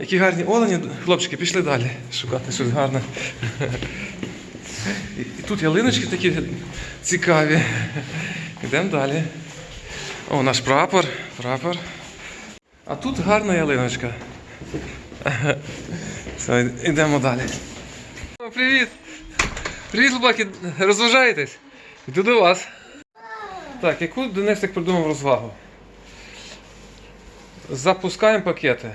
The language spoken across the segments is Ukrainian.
Які гарні олені. Хлопчики, пішли далі шукати щось гарне. І тут ялиночки такі цікаві. Йдемо далі. О, наш прапор. Прапор. А тут гарна ялиночка. Все, йдемо далі. О, привіт! Привіт, хлопаки! Розважаєтесь? Йду до вас. Так, яку Денисик придумав розвагу? Запускаємо пакети.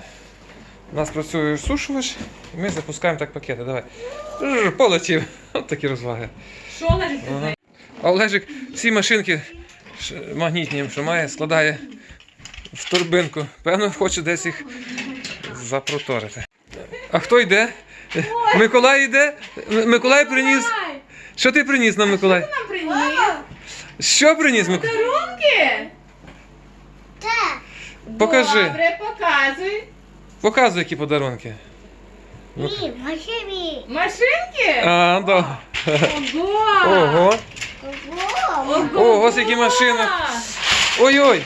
У нас працює сушувач, і ми запускаємо так пакети. Давай. Полетів. От такі розваги. Що ага. А Олежик всі машинки магнітні, що має, складає в торбинку. Певно, хоче десь їх запроторити. А хто йде? Миколай йде? Миколай приніс. Що ти приніс нам, Миколай? Нам приніс Що приніс Миколай? подарунки. Покажи. Добре, показуй. Показуй, які подарунки. Ні, машині. Машинки? А, да. Ого! Ого. Ого. Ого, ось які машини. Ой-ой.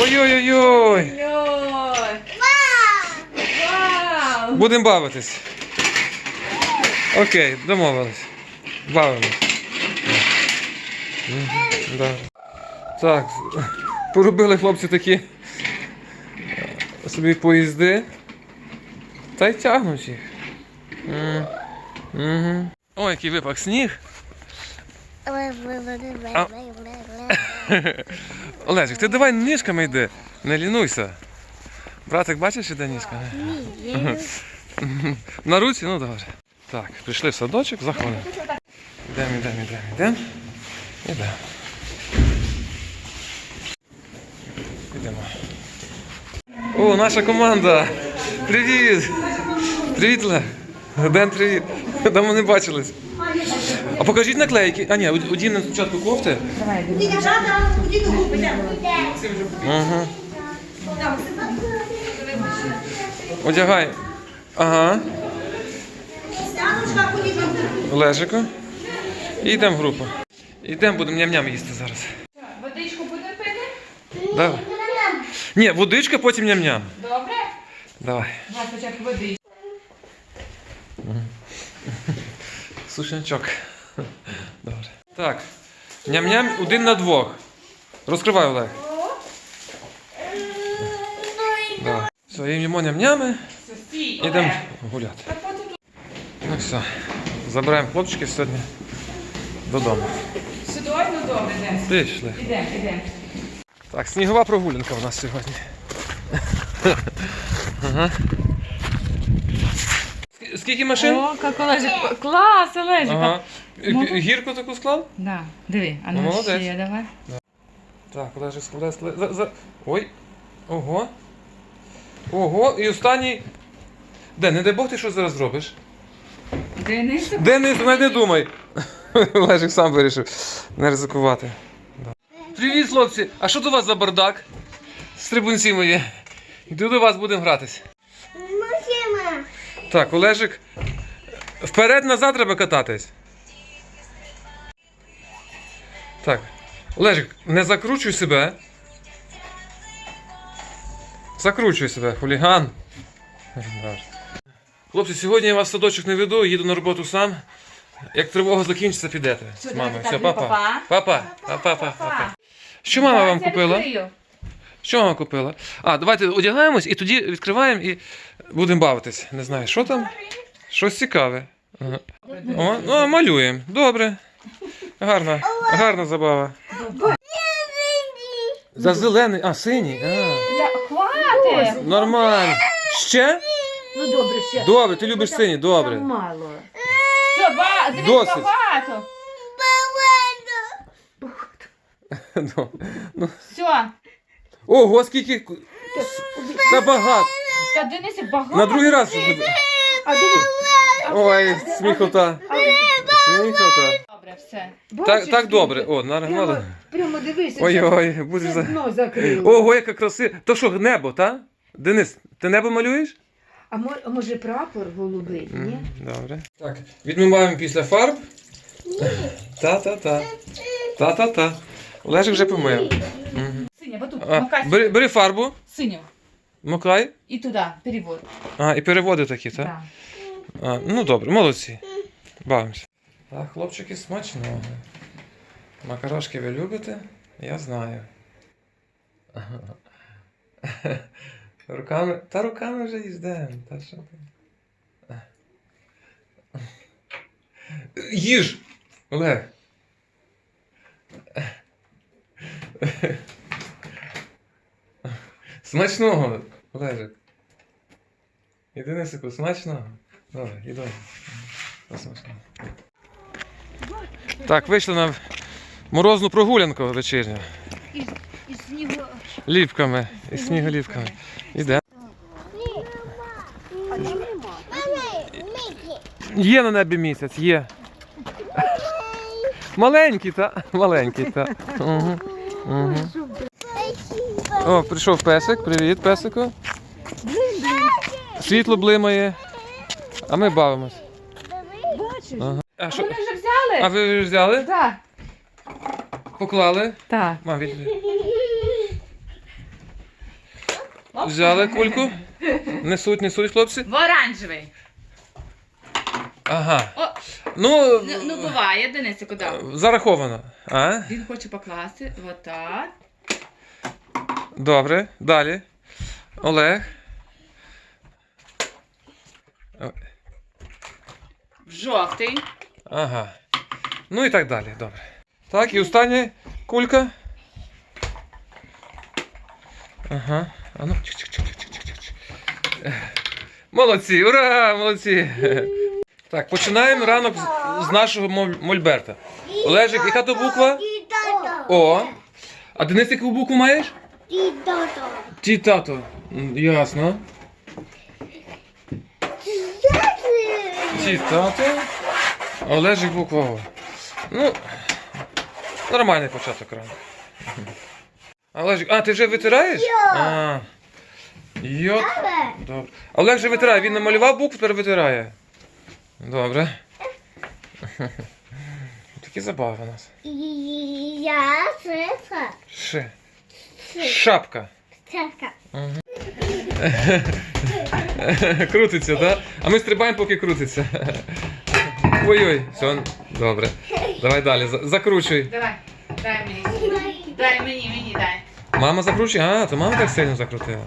Ой-ой-ой-ой. Ой. Вау! Будемо бавитись. Окей, домовились. Бавимось. Да. Так, поробили хлопці такі собі поїзди. Та й тягнуть їх. М, мгм. Ой, який випав сніг. Олежик, ти давай ніжками йди, не лінуйся. Братик, бачиш, іде ніжками? На руці, ну добре. Так, прийшли в садочок, заходимо. Йдемо, йдемо, йдемо, йдемо. Йдемо. Йдемо. О, наша команда! Привіт! Привіт, Ле! Ден, привіт! Давно не бачились. А покажіть наклейки. А ні, одінемо спочатку кофти. Ага. Одягай. Ага. Лежико. І йдемо в групу. Йдемо, будемо ням-ням їсти зараз. Водичку будемо пити? Давай. Ні, водичка, потім ням-ням. Добре? Давай. Давай спочатку водичку. Сушнячок. Добре. Так. Ням-ням один на двох. Розкривай, Олег. Давай. Все, їмо ням-нями. Все, стій, Йдемо Олег. гуляти. Так от тут. Ну все. Забираємо хлопчиків сьогодні додому. Сюди, ну добре, Ден. Пішли. Ідемо, ідемо. Так, снігова прогулянка у нас сьогодні. Ага. Скільки машин? О, як Олежик. Клас, Олежик. Ага. Гірку таку склав? Да, диви, а Ну, молодець. ще давай. Так, Олежик складає, складає. За, за... Ой. Ого. Ого, і останній. Де, не дай Бог ти що зараз зробиш? Денис. Денис, навіть не думай. Олежик сам вирішив не ризикувати. Привіт, хлопці! А що до вас за бардак? Стрибунці мої. Йду до вас, будемо гратись. Машина. Так, Олежик. Вперед-назад треба кататись. Так. Олежик, не закручуй себе. Закручуй себе, хуліган. Хлопці, сьогодні я вас в садочок не веду, їду на роботу сам. Як тривога закінчиться, підете. З Все, мамою. Все, папа. Папа. Папа, папа, папа. Що мама вам купила? Що мама купила? А, давайте одягаємось і тоді відкриваємо і будемо бавитись. Не знаю, що там? Щось цікаве. Ага. О, ну, а малюємо. Добре. Гарна, гарна забава. За зелений, а, синій. А, Хватить. нормально. Ще? Ну добре, ще. Добре, ти любиш синій, добре. Мало. Все, ба, дивись, Досить. багато. Ну, ну. Все. Ого, скільки. Та багато. Та Денисик багато. На другий раз. буде. А дивись, Ой, сміхота. Сміхота. Добре, все. Так, так добре. О, Прямо, нормально. прямо дивися. Ой-ой, будеш Це за. дно закрило. Ого, яка красива. То що, небо, та? Денис, ти небо малюєш? А мо- а може прапор голубий, ні? Добре. Так, відмиваємо після фарб. Та-та-та. Та-та-та. Олежик вже помив. Синя, бо тут А, макай. бери, бери фарбу. Синю. Мокай? І туди, перевод. А, і переводи такі, так? Да. А, ну добре, молодці. Бавимося. Так, хлопчики, смачного. Макарошки ви любите? Я знаю. Руками. Та руками вже їздемо. Та що ти? Їж! Олег. Смачного, Олежик. Єдине секунду, смачного. Добре, їдемо. Смачного. Так, вийшли на морозну прогулянку вечірню. Із, із снігу. Ліпками. І сніголіпками. Іде. Є на небі місяць, є. Маленький, та? Маленький, та. Угу. Угу. О, прийшов песик. Привіт, песику. Світло блимає. А ми бавимось. Бачиш? Ага. А, що? вони вже взяли? а ви вже взяли? Так. Поклали? Так. Мам, відбій. Взяли кульку. Несуть, несуть, хлопці. В оранжевий. Ага. О, Ну, ну, ну буває, Денисику, да. зараховано. А? Він хоче покласти. Отак. Добре. Далі. Олег. В жовтий. Ага. Ну і так далі. Добре. Так, і остання кулька. Ага. А ну. чик-чик-чик-чик-чик-чик. Молодці, ура! Молодці! Так, починаємо ранок з, з нашого моль- мольберта. Олежик, яка то буква? О. А Денис, яку букву маєш? Ті тато. М, Ясно. Ті тато. А Олежик буква О. Ну, нормальний початок ранку. А Олежик, а, ти вже витираєш? А. Йот. Добре. А Олег вже витирає, він намалював букву, тепер витирає. Добре. Такі забави у нас. Я цифра. Ши. Шапка. Цифра. крутиться, так? А ми стрибаємо, поки крутиться. Ой-ой, все, добре. Давай далі, за- закручуй. Давай. Дай мені. Дай мені, мені дай. Мама закручує? А, то мама так сильно закрутила.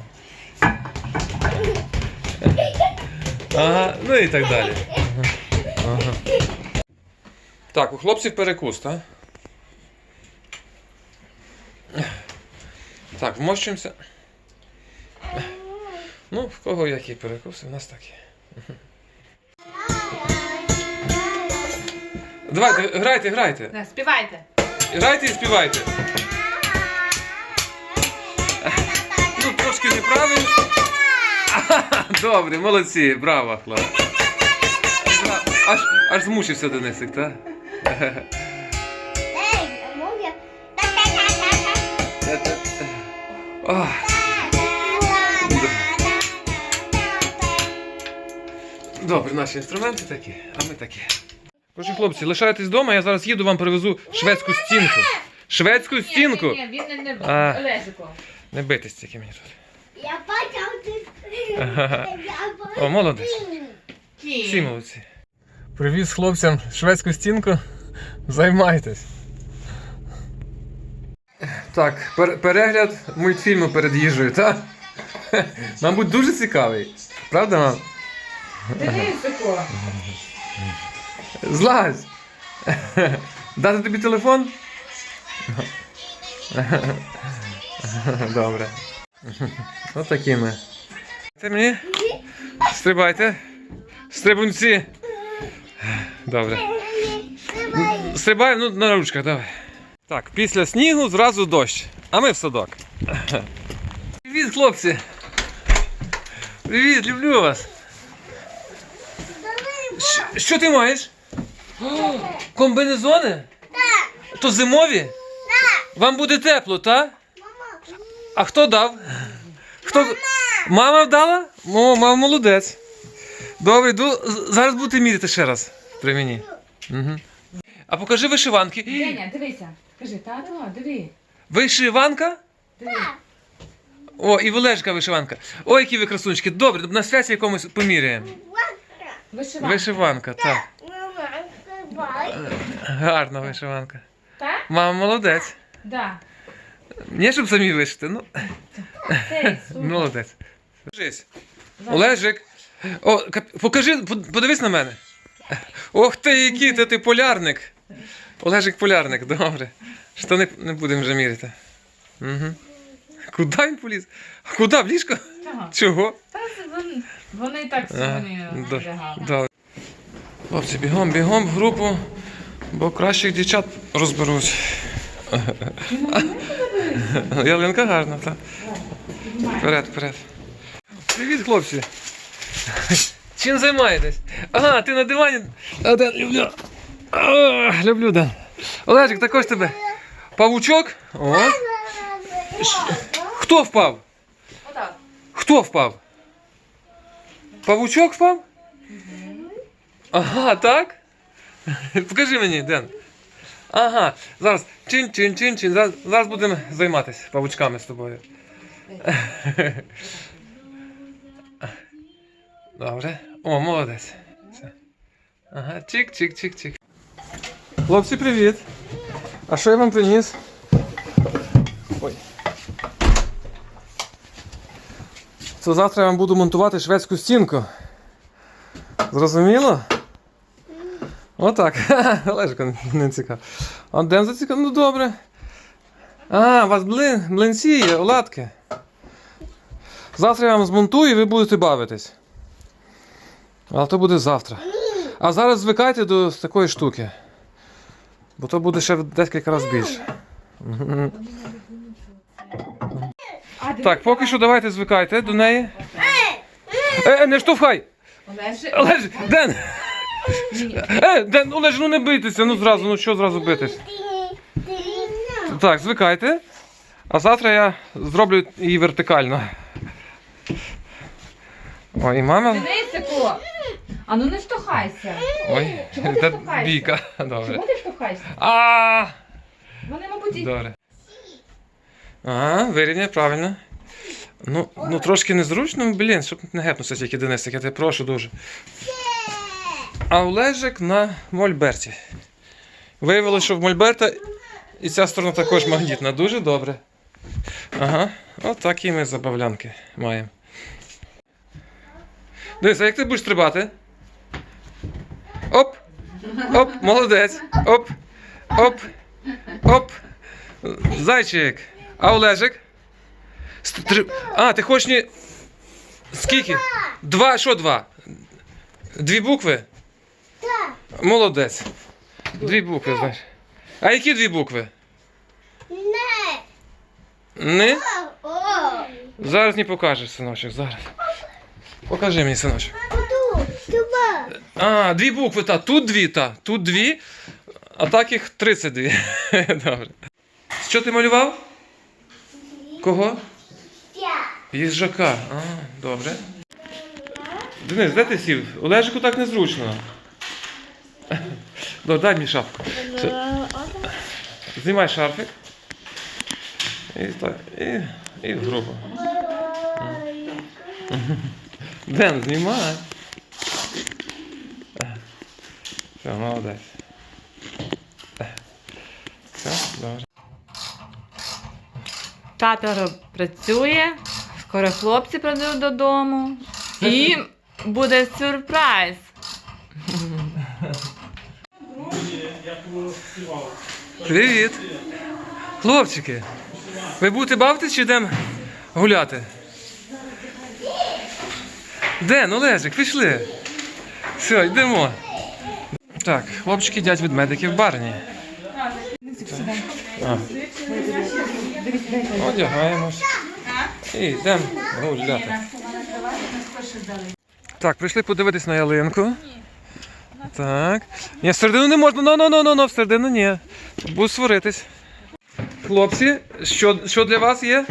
Ага, ну і так далі. Так, у хлопців перекус, так? Так, вмощуємося. Ну, в кого які перекуси, в нас такі. Давайте, грайте, грайте. Да, співайте. Грайте і співайте. Ну, трошки неправильно. Добре, молодці, браво, хлопці. Аж, аж змучився Денисик, так? Добре, наші інструменти такі, а ми такі. Отже, хлопці, лишайтесь вдома, я зараз їду, вам привезу шведську стінку. Шведську стінку! Ні, ні, ні, він не, А. Олежику. Не битись тільки мені тут. Я бачив ти. О, молодець. Всі молодці. Привіз хлопцям шведську стінку. Займайтесь. Так, пер- перегляд мультфільму перед їжею, так? Мабуть, дуже цікавий. Правда, мам? Денисику. Злазь! Дати тобі телефон? Добре. Ось такі ми. Ти мені? Стрибайте. Стрибунці. Добре. Стрибаємо ну, на ручках, давай. Так, після снігу зразу дощ. А ми в садок. Привіт, хлопці! Привіт, люблю вас! Щ- Що ти маєш? О, комбинезони? Так. То зимові? Так. Вам буде тепло, так? А хто дав? Хто? Мама вдала? О, мама молодець. Добре, йду. Зараз будете міряти ще раз при мені. Угу. А покажи вишиванки. Деня, дивися. Кажи, тато, диви. Вишиванка? Диви. О, і Олежка вишиванка. Ой, які ви красунчики. Добре, на святі якомусь поміряємо. Вишиванка. Вишиванка, так. Мама, давай. Гарна вишиванка. Так? Мама молодець. Да. Не щоб самі вишити, ну. Супер. Молодець. Держись. Олежик. О, кап- покажи, под- подивись на мене. Ох ти, який ти, ти полярник. Олежик полярник, добре. Штани не будемо вже міряти. Угу. Куди він поліз? Куди? В ліжко? Чого? Чого? Та вон- Вони і так А, лягали. да. Хлопці, бігом, бігом в групу, бо кращих дівчат розберуть. Ялинка гарна, так. Вперед, вперед. Привіт, хлопці. Чим займаєтесь? Ага, ти на дивані. А, люблю. Люблю, Ден. Олежик, також тебе. Павучок? О. Хто впав? Отак. Хто впав? Павучок впав? Ага, так? Покажи мені, Ден. Ага, зараз чин чин чин чин Зараз, зараз будемо займатися павучками з тобою. Добре. О, молодець. Все. Ага, чик, чик, чик, чик. Хлопці, привіт. А що я вам приніс? Ой. Це завтра я вам буду монтувати шведську стінку. Зрозуміло? Отак. Олежко не цікаво. А Ден зацікав? Ну добре. А, у вас блин, млинці є, оладки. Завтра я вам змонтую і ви будете бавитись. Але то буде завтра. А зараз звикайте до такої штуки. Бо то буде ще в декілька разів більше. Так, поки що давайте звикайте до неї. Е, е, не штовхай! Олеж, Ден! Е, Ден, Олеж, ну не бийтеся, ну зразу, ну що зразу битись? Так, звикайте. А завтра я зроблю її вертикально. Ой, і мама. А ну не штовхайся. Ой, Чому ти та штовхаєшся? бійка. Добре. Чому ти штовхаєшся? А, Вони, мабуть, і... добре. Ага, вирівняй, правильно. Ну, ну трошки незручно, блін, щоб не гепнувся тільки Денисик, я тебе прошу дуже. А Олежик на Мольберті. Виявилося, що в Мольберта і ця сторона також магнітна. Дуже добре. Ага, от такі ми забавлянки маємо. Дивись, а як ти будеш стрибати? Оп! Оп, молодець! Оп! Оп! Оп! Зайчик! А Олежик? Стри... А, ти хочеш ні. Скільки? Два, що два? Дві букви? Так. Молодець. Дві букви, знаєш. А які дві букви? Не. Не? Зараз не покажеш, синочок, зараз. Покажи мені, синочок. Буду. А, дві букви, та. Тут дві, та. Тут дві, а так їх 32. Добре. Що ти малював? Кого? Їжака. А, добре. Денис, де ти сів? Олежику так незручно. Ну, дай мені шапку. Все. Знімай шарфик. І так. І, і в групу. Ден, знімай. Все, молодець. Все, добре. Тато працює, скоро хлопці прийдуть додому. І буде сюрприз. Привіт! Хлопчики! Ви будете бавитись чи йдемо гуляти? Де, ну Лежик, пішли. Все, йдемо. Так, хлопчики йдять від медиків в барні. Одягаємось. І йдемо гуляти. Так, прийшли подивитись на ялинку. Так. Ні, всередину не можна. Ну, ну, ну, ну, ну, всередину ні. Буду сваритись. Хлопці, що, що для вас є?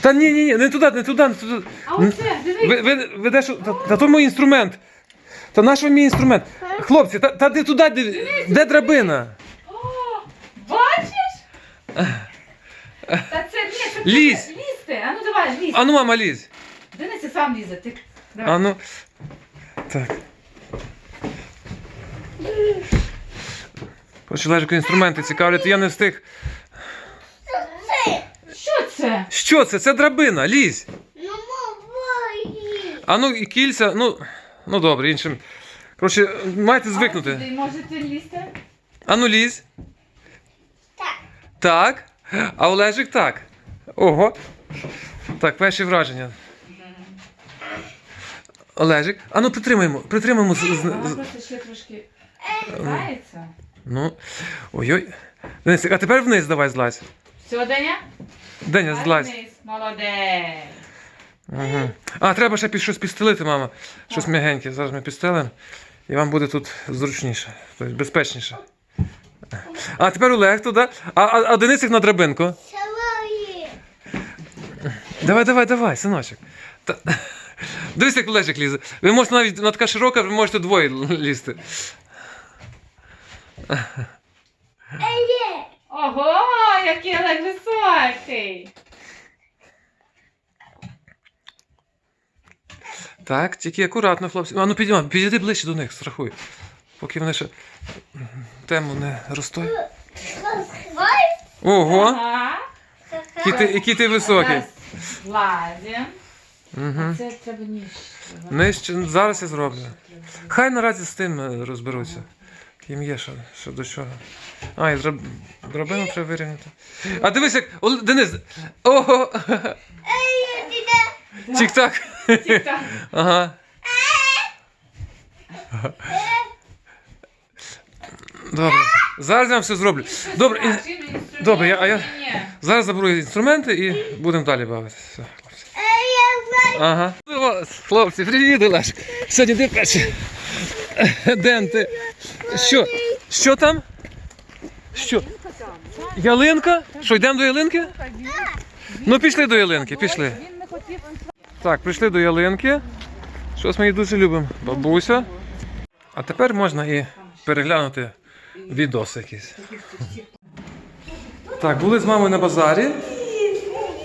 Та ні, ні, ні, не туди, не туди, не туди. А оце, дивись. Ви, ви, ви де, що, та, та то мій інструмент. Та наш вам мій інструмент. Хлопці, та, та де туди, де, де драбина? О, бачиш? Та це ні, це Лізь. Лізь лізти. А ну давай, лізь. А ну, мама, лізь. Денис сам лізе. Ти... Давай. А ну. Так. Почала ж інструменти цікавлять, я не встиг. Що це? Що це? Це драбина, лізь. Ну, мової. А ну і кільця, ну. Ну добре, іншим. Коротше, маєте А звикнути. ви можете лізти? А ну лізь. Так. Так. А Олежик так. Ого. Так, перші враження. Олежик. А ну притримаємо, притримаємо. з- з- Вона з- просто ще трошки грається. Ну. Ой-ой. Денис, а тепер вниз давай злазь. Все, Деня? Деня, злазь. Вниз. Молодець. Угу. А, треба ще під щось підстелити, мама. Щось м'ягеньке. Зараз ми підстелимо. І вам буде тут зручніше, тобто безпечніше. А тепер Олег туди. А, а, а Денисик на драбинку. Давай, давай, давай, синочок. Та... Дивись, як Олежик лізе. Ви можете навіть вона така широка, ви можете двоє лізти. Ого, який Олег високий. Так, тільки акуратно, хлопці. А ну підіймай, підійди ближче до них, страхуй. Поки вони ще тему не розтою. Ого, Ага. який ти, який ти високий. Злазим. Угу. Це треба ніж. Нижче, зараз я зроблю. Хай наразі з тим е, розберуться. Їм є що, що до чого. А, і драб... драбину треба вирівняти. А дивись, як. Ол- Денис! Ого! Тік-так! Ага. Добре. Зараз я вам все зроблю. Добре, і- добре, я- а я- зараз заберу інструменти і будемо далі бавитися. Хлопці. Ага. О, Хлопці, привіт, Олеж. Сьогодні де перший? Ден, ти. Що? Що там? Що? Ялинка? Що, йдемо до ялинки? Ну, пішли до ялинки, пішли. Він не хотів. Так, прийшли до ялинки. Щось ми її дуже любимо. Бабуся. А тепер можна і переглянути відос якийсь. Так, були з мамою на базарі.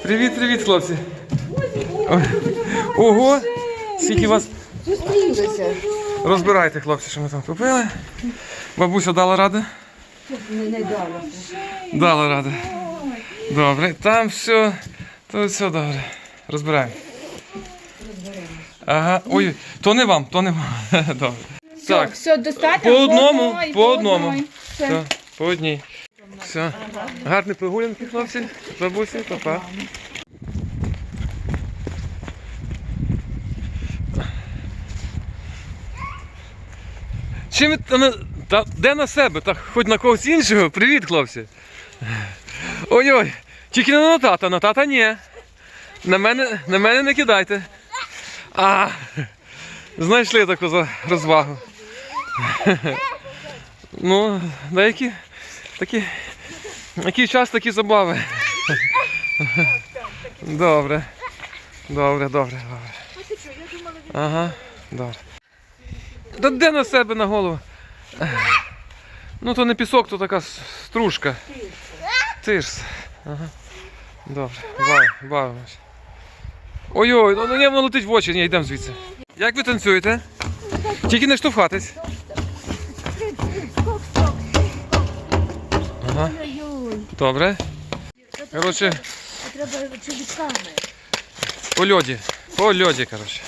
Привіт, привіт, хлопці. Ого! Скільки вас. Зустрілися. Розбирайте, хлопці, що ми там купили. Бабуся дала ради? Не, не дала. Дала ради. Добре, там все. Тут все добре. Розбираємо. Ага. Ой, то не вам, то не вам. Добре. Так, Все, достатньо? По одному, одній, по одному. Все. все, по одній. Все. Гарні прогулянки, хлопці. Бабусі, папа. Чим ви та, на- та, де на себе? Та хоч на когось іншого. Привіт, хлопці. Ой-ой, тільки не на тата, на тата ні. На мене, на мене не кидайте. А, знайшли таку розвагу. Ну, деякі такі. Який час такі забави. Добре. Добре, добре, добре. Ага, добре. Та де на себе на голову? Ну то не пісок, то така стружка. Тирс. Ага. Добре, бав, бавимось. Ой-ой, ну ні, воно летить в очі, ні, йдемо звідси. Як ви танцюєте? Тільки не штовхатись. Ага, добре. Коротше, Треба чоловіками. по льоді. По льоді, коротше.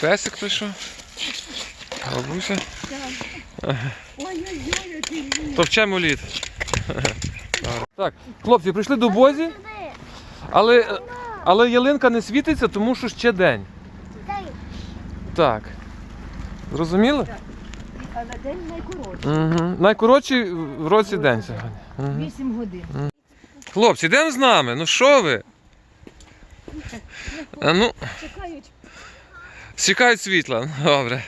Песик що? Бабуся. Ой-ой-ой. Товчемо лід. Так, хлопці, прийшли до бозі, але, але ялинка не світиться, тому що ще день. Так. Зрозуміли? Але день найкоротший. Угу. Найкоротший в році день сьогодні. Угу. Вісім годин. Хлопці, йдемо з нами. Ну що ви? А ну, Чекають. чекають світла. Добре.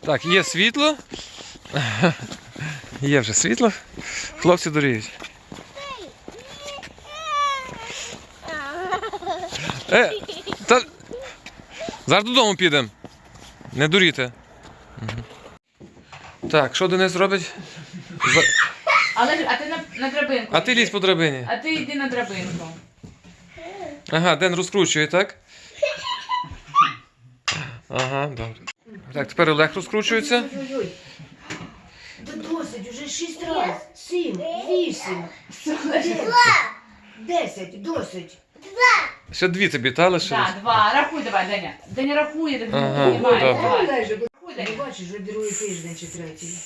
Так, є світло. Є вже світло. Хлопці доріють. Е, та... Зараз додому підемо. Не дуріте. Мгм. Так, що Денис робить? За- Але ж- а ти на, на драбинку. А ти лізь по драбині. А ти йди на драбинку. Ага, Ден розкручує, так? Ага, добре. Так, тепер Олег розкручується. Ой-ой-ой. Да досить, уже шість раз. Сім, вісім, десять, досить. Ще дві тобі, та лишилось? Так, два. Рахуй давай, Деня. Деня рахує, так Ага, не добре. давай. Олеже, бо Рахуй, не Деня. бачиш, вже другий тиждень чи третій.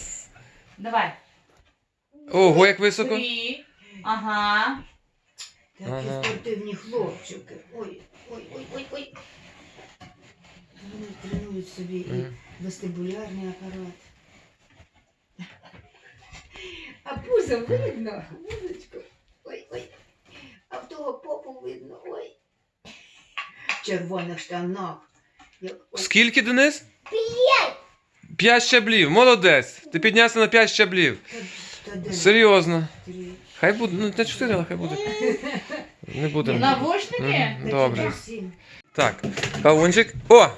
Давай. Ого, як високо. Три. Ага. Такі Ага. спортивні хлопчики. Ой, ой, ой, ой, ой. Вони тренують собі і Мгм. вестибулярний апарат. А пузо видно? Музичко. Ой, ой. А в того попу видно. Ой. Червоних штанах. Скільки, Денис? П'ять П'ять щаблів, молодець. Ти піднявся на п'ять щаблів. Серйозно. Хай буде, ну не чотири, але хай буде. Не буде. Навушники? Добре. Так, кавунчик. О!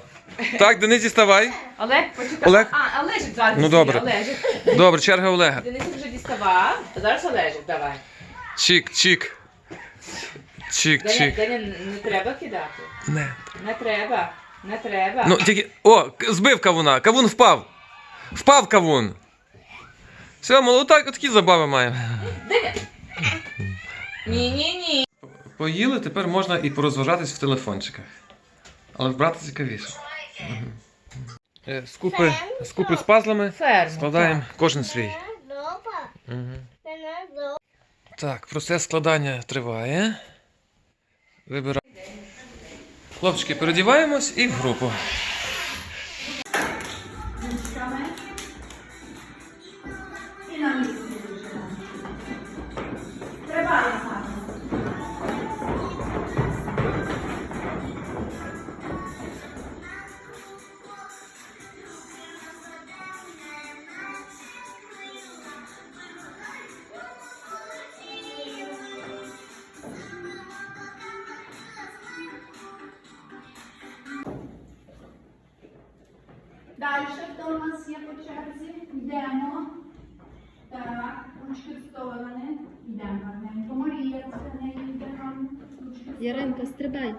Так, Денис, діставай. Олег, почекай. Олег? А, Олежик зараз. Ну, добре. Олежик. Добре, черга Олега. Денисик вже діставав. А зараз Олежик, давай. Чик, чик. Чик, Деня, чик. Деня, не треба кидати. Не. Не треба. Не треба. Ну, тільки. О, збив кавуна. Кавун впав. Впав кавун. Все, так, такі забави маємо. Ні-ні-ні. Поїли, тепер можна і порозважатись в телефончиках. Але вбрати цікавіше. Е, Скупи, скупи з пазлами Ферму. складаємо кожен свій. Так, процес складання триває. Вибираємо. Хлопчики, передіваємось і в групу. Далі, хто у нас є по черзі? Йдемо. Так, ручки в сторони. Йдемо гарненько. Марія, це не йде. Яринка, стрибай.